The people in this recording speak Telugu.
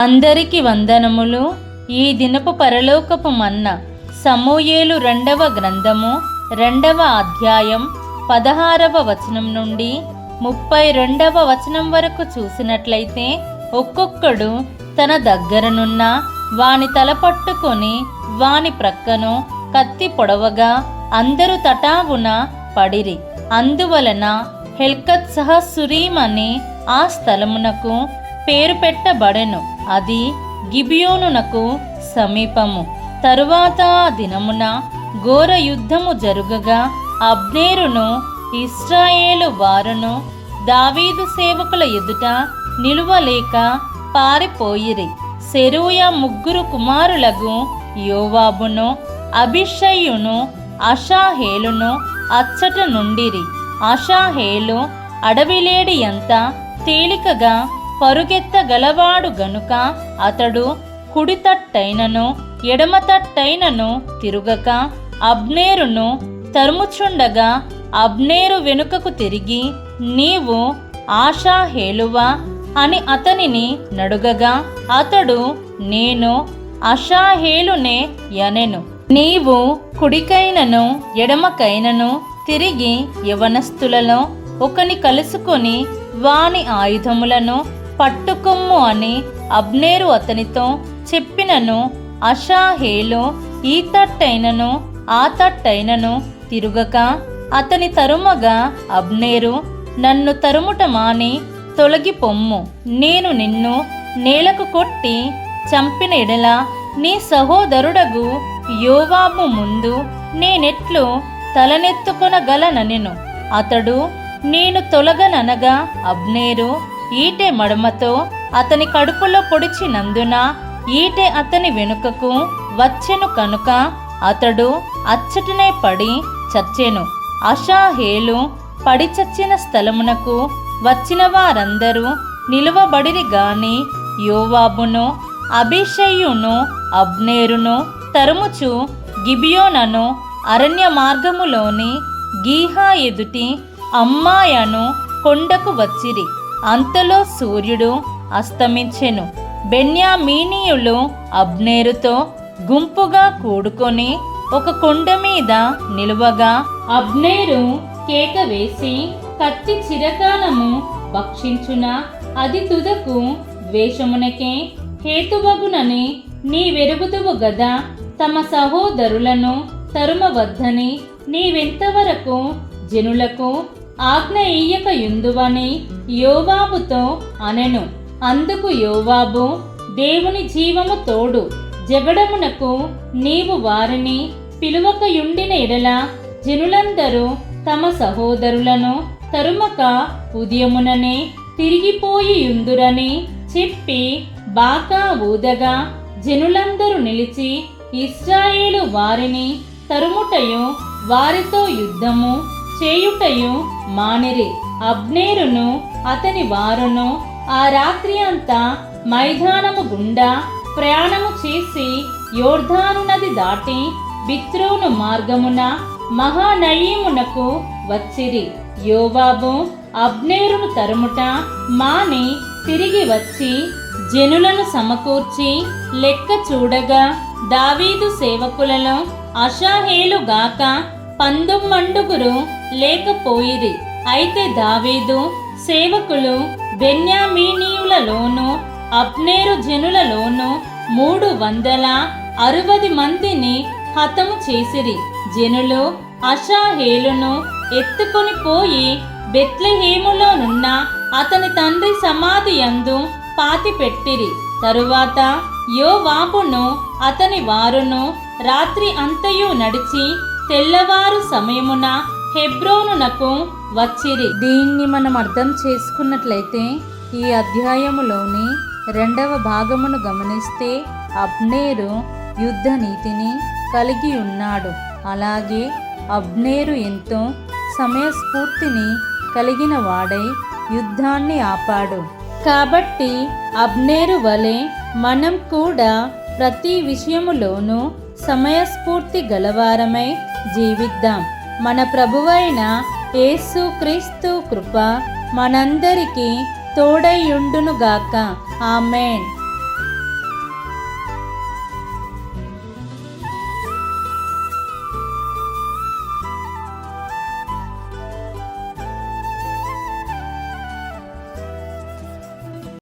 అందరికి వందనములు. ఈ దినపు పరలోకపు మన్న సమూయేలు రెండవ గ్రంథము రెండవ అధ్యాయం పదహారవ వచనం నుండి ముప్పై రెండవ వచనం వరకు చూసినట్లయితే ఒక్కొక్కడు తన దగ్గరనున్న వాని తల పట్టుకొని వాని ప్రక్కను కత్తి పొడవగా అందరూ తటావున పడిరి. అందువలన హెల్కత్ సహా అని ఆ స్థలమునకు పేరు పెట్టబడెను. అది గిబియోనునకు సమీపము. తరువాత దినమున ఘోర యుద్ధము జరుగగా అబ్నేరును ఇస్రాయేలు వారును దావీదు సేవకుల ఎదుట నిలువలేక పారిపోయిరి. సెరూయ ముగ్గురు కుమారులకు యోవాబును అభిషయ్యును అషాహేలును అచ్చట నుండిరి. అషాహేలు అడవిలేడి ఎంత తేలికగా పరుగెత్తగలవాడు గనుక అతడు కుడితట్టైనను ఎడమతట్టైనను తిరుగక అబ్నేరును తరుముచుండగా అబ్నేరు వెనుకకు తిరిగి నీవు ఆషాహేలువా అని అతనిని నడుగగా అతడు నేను అషాహేలునే యనెను. నీవు కుడికైనను ఎడమకైనను తిరిగి యవనస్తులలో ఒకని కలుసుకొని వాని ఆయుధములను పట్టుకొమ్ము అని అబ్నేరు అతనితో చెప్పినను అషాహేలు ఈ తట్టైనను ఆ తట్టైనను తిరుగక అతని తరుమగా అబ్నేరు నన్ను తరుముట మాని తొలగి పొమ్ము నేను నిన్ను నేలకు కొట్టి చంపిన ఎడల నీ సహోదరుడగు యోవాబు ముందు నేనెట్లు తలనెత్తుకొనగలననెను అతడు నేను తొలగననగా అబ్నేరు ఈటె మడమతో అతని కడుపులో పొడిచినందున ఈటె అతని వెనుకకు వచ్చెను కనుక అతడు అచ్చటనే పడి చచ్చెను. అషాహేలు పడి చచ్చిన స్థలమునకు వచ్చిన వారందరూ నిలువబడిరి గాని యోవాబును అభిషయ్యును అబ్నేరును తరుముచు గిబియోనను అరణ్య మార్గములోని గీహా ఎదుటి అమ్మాయను కొండకు వచ్చిరి. అంతలో సూర్యుడు అస్తమించెను. బెన్యామీనీయులు అబ్నేరుతో గుంపుగా కూడుకొని ఒక కొండ మీద నిలువగా అబ్నేరు కేక వేసి కత్తి చిరకాలము భక్షించున అది తుదకు ద్వేషమునకే హేతువగునని నీవెరుగుదువు గదా తమ సహోదరులను తరుమవద్దని నీవెంతవరకు జనులకు ఆజ్ఞ ఇయ్యక యుందువని యోవాబుతో అనెను. అందుకు యోవాబు దేవుని జీవము తోడు. జగడమునకు నీవు వారిని పిలువక యుండిన ఎడల జనులందరూ తమ సహోదరులను తరుమక ఉదయముననే తిరిగిపోయి యుందురని చెప్పి బాకా ఊదగా జనులందరూ నిలిచి ఇస్రాయేలు వారిని తరుముటయు వారితో యుద్ధము చేయుటయు మానిరి. అబ్నేరును అతని వారును ఆ రాత్రి అంతా మైదానము గుండా ప్రయాణము చేసి యోర్ధాను నది దాటి బిత్రోను మార్గమున మహానయీమునకు వచ్చిరి. యోవాబు అబ్నేరును తరుముట మాని తిరిగి వచ్చి జనులను సమకూర్చి లెక్క చూడగా దావీదు సేవకులలో అషాహేలుగాక పందొమ్మండుగురు లేకపోయిరి. అయితే దావీదు సేవకులు బెన్యామీనీయులలోను అబ్నేరు జనులలోను మూడు వందల అరవది మందిని హతము చేసిరి. జనులు అషాహేలును ఎత్తుకొని పోయి బెత్లెహేములోనున్న అతని తండ్రి సమాధి యందు పాతిపెట్టిరి. తరువాత యోవాబును అతని వారును రాత్రి అంతయు నడిచి తెల్లవారు సమయమున హెబ్రోనునకు వచ్చిరి. దీన్ని మనం అర్థం చేసుకున్నట్లయితే ఈ అధ్యాయములోని రెండవ భాగమును గమనిస్తే అబ్నేరు యుద్ధ నీతిని కలిగి ఉన్నాడు. అలాగే అబ్నేరు ఎంతో సమయస్ఫూర్తిని కలిగిన వాడై యుద్ధాన్ని ఆపాడు. కాబట్టి అబ్నేరు వలె మనం కూడా ప్రతి విషయములోనూ సమయస్ఫూర్తి గలవారమై జీవిద్దాం. మన ప్రభువైన యేసు క్రీస్తు కృప మనందరికీ తోడైయుండునుగాక. ఆమెన్.